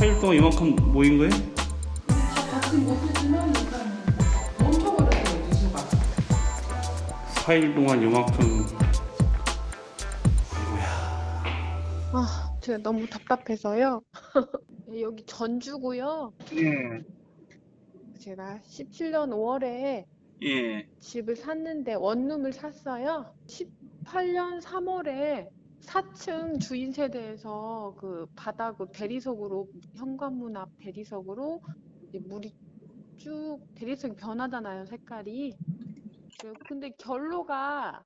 4일 동안 이만큼 모인 거예요? 받지 못했지만 일단 멈춰버렸어요 뉴스가 4일 동안 이만큼 아 제가 너무 답답해서요 여기 전주고요 예. 제가 17년 5월에 예. 집을 샀는데 원룸을 샀어요 18년 3월에 4층 주인 세대에서 그 바닥을 대리석으로 현관문 앞 대리석으로 물이 쭉 대리석이 변하잖아요 색깔이 그- 근데 결로가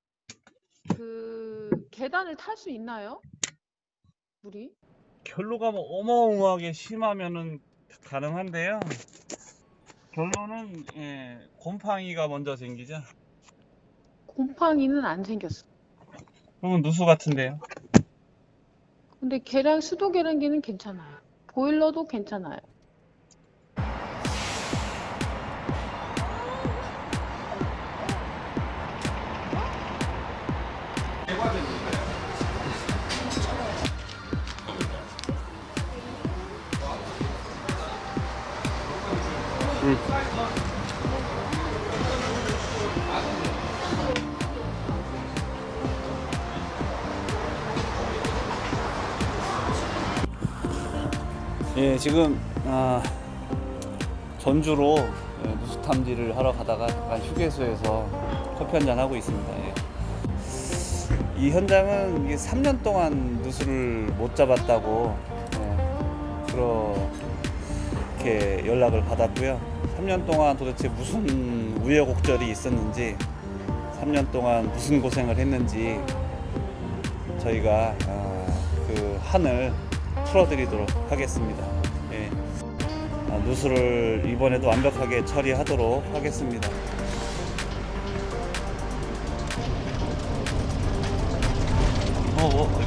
그 계단을 탈 수 있나요? 물이? 결로가 뭐 어마어마하게 심하면은 가능한데요. 결로는 예, 곰팡이가 먼저 생기죠. 곰팡이는 안 생겼어. 그러면 누수 같은데요. 근데 계량 수도 계량기는 괜찮아요. 보일러도 괜찮아요. 예, 지금 아, 전주로 예, 누수 탐지를 하러 가다가 잠깐 휴게소에서 커피 한잔 하고 있습니다. 예. 이 현장은 이게 3년 동안 누수를 못 잡았다고 예, 그렇게 연락을 받았고요. 3년 동안 도대체 무슨 우여곡절이 있었는지 3년 동안 무슨 고생을 했는지 저희가 아, 그 한을 풀어드리도록 하겠습니다. 예. 아, 누수를 이번에도 완벽하게 처리하도록 하겠습니다. 어, 어,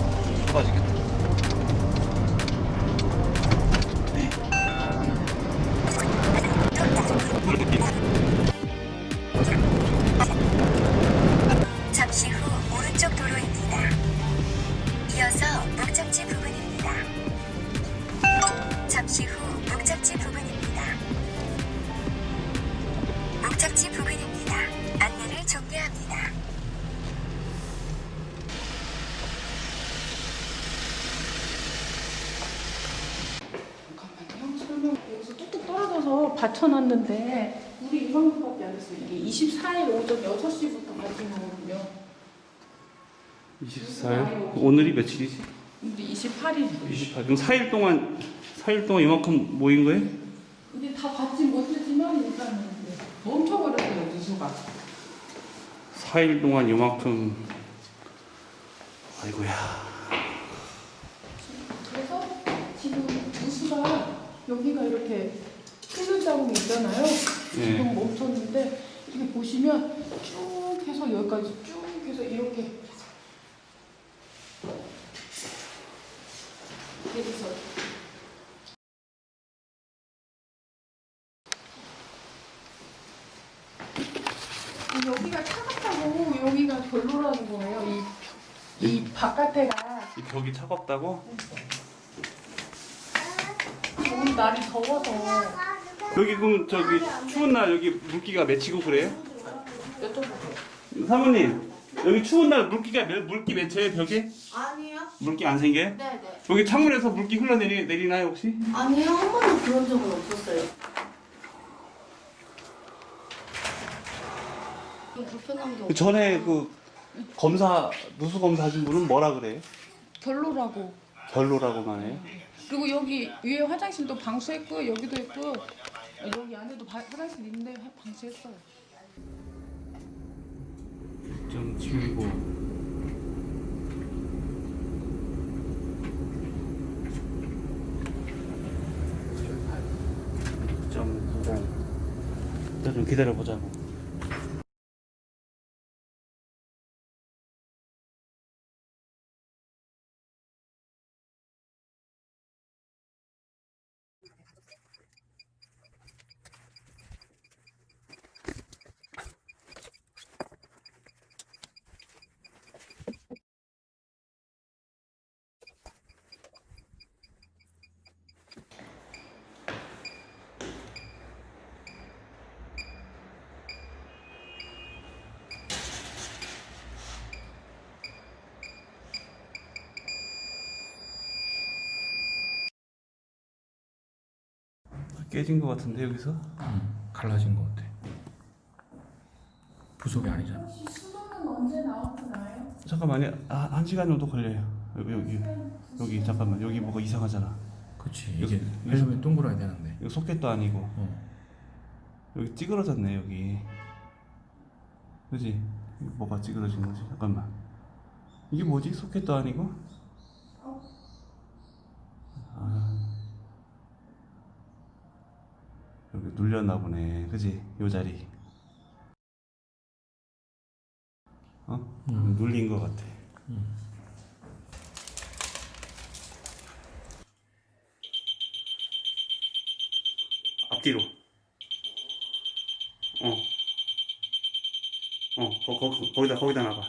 받쳐놨는데 물이 이만큼밖에 안 됐어요. 이게 24일 오전 6시부터 받친 거거든요. 24일? 오늘이 며칠이지? 근데 28일. 28. 그럼 4일 동안 4일 동안 이만큼 모인 거예요? 근데 다 받지 못했지만 일단은 이제 멈춰버렸어요 뉴스가. 4일 동안 이만큼 아이고야. 그래서 지금 뉴스가 여기가 이렇게 자국이 있잖아요. 예. 지금 멈췄는데 이렇게 보시면 쭉 해서 여기까지 쭉 해서 이렇게 여기서 여기가 차갑다고 여기가 별로라는 거예요. 이, 이 바깥에가 이 벽이 차갑다고? 오늘 날이 더워서 여기 그럼 저기 추운 날 여기 물기가 맺히고 그래요? 사모님 여기 추운 날 물기가 몇- 물기 맺혀요 벽에? 아니요. 물기 안 생겨요? 네네. 여기 창문에서 물기 흘러내리 내리나요 혹시? 아니요. 한 번도 그런 적은 없었어요. 좀 불편한 게 그 없어요. 전에 그 검사 누수 검사 하신 분은 뭐라 그래요? 별로라고. 별로라고만 해요? 그리고 여기 위에 화장실도 방수했고 여기도 있고 여기 안에도 바- 화장실 있는데 화- 방수했어요. 좀 줄고 좀 일단 좀 기다려 보자고. 깨진 것 같은데 여기서? 음, 갈라진 것 같아. 부속이 아니잖아. 혹시 수도는 언제 나오나요? 잠깐만요. 아, 한 시간 정도 걸려요. 여기 여기 여기 잠깐만 여기 뭐가 이상하잖아. 여기- 이게 여기- 헬멧 동그라야 되는데. 이거 소켓도 아니고 어. 여기 찌그러졌네 여기. 그지? 뭐가 찌그러진 거지? 잠깐만. 이게 뭐지? 소켓도 아니고? 여기 눌렸나 보네. 그지? 요 자리. 어? 음. 눌린 것 같아. 앞뒤로. 어. 어, 거, 거, 거, 거기다, 거기다 놔봐.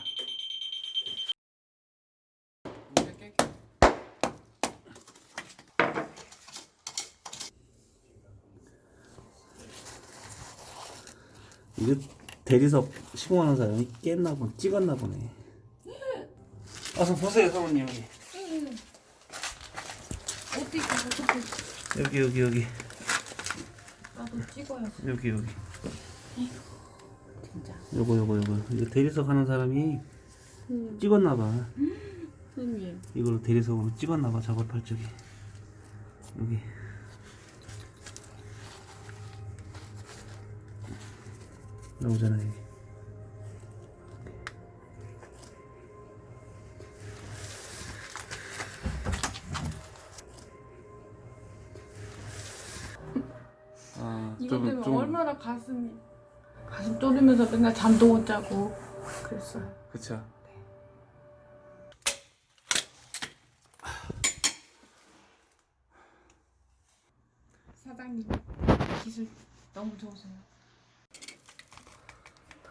이거 대리석 시공하는 사람이 깼나 보네, 찍었나 보네. 어서 보세요, 사모님 여기. 어떻게 어떻게 여기 여기 여기 나도 찍어야지. 여기 여기. 진짜. 요거 요거 요거 이거 대리석 하는 사람이 찍었나 봐. 선생님. 이걸로 대리석으로 찍었나 봐 작업할 적에. 여기. 나오잖아 여기. 아, 이것 때문에 얼마나 가슴이 가슴 졸이면서 맨날 잠도 못 자고 그랬어요. 그쵸. 사장님 기술 너무 좋으세요.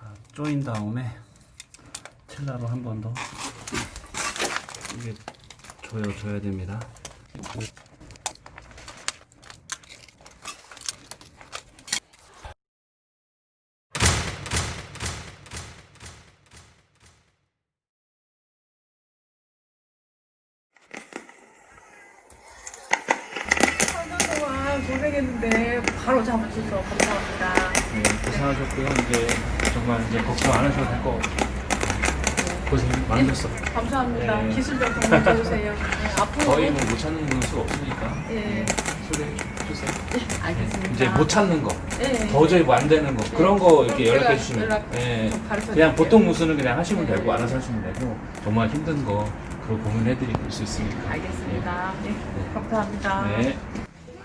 다 조인 다음에 텔라로 한 번 더 이게 조여 줘야 됩니다. 한달 고생했는데 바로 잡아주셔서 감사합니다. 네, 고생하셨고요. 이제 정말 이제 걱정 안 하셔도 될 것 같아요. 고생 많으셨어. 감사합니다. 네. 기술 좀 도와주세요. 네, 앞으로 저희 뭐 못 찾는 건수 없으니까 예, 소개해 주세요. 알겠습니다. 이제 못 찾는 거, 예. 도저히 뭐 안 되는 거 그런 거 이렇게 제가 연락해 주시면 연락 예. 가르쳐 그냥 드릴게요. 보통 무수는 그냥 하시면 네. 되고 알아서 하시면 되고 정말 힘든 거 그거 고민해 드릴 수 있으니까. 알겠습니다. 네, 감사합니다. 네.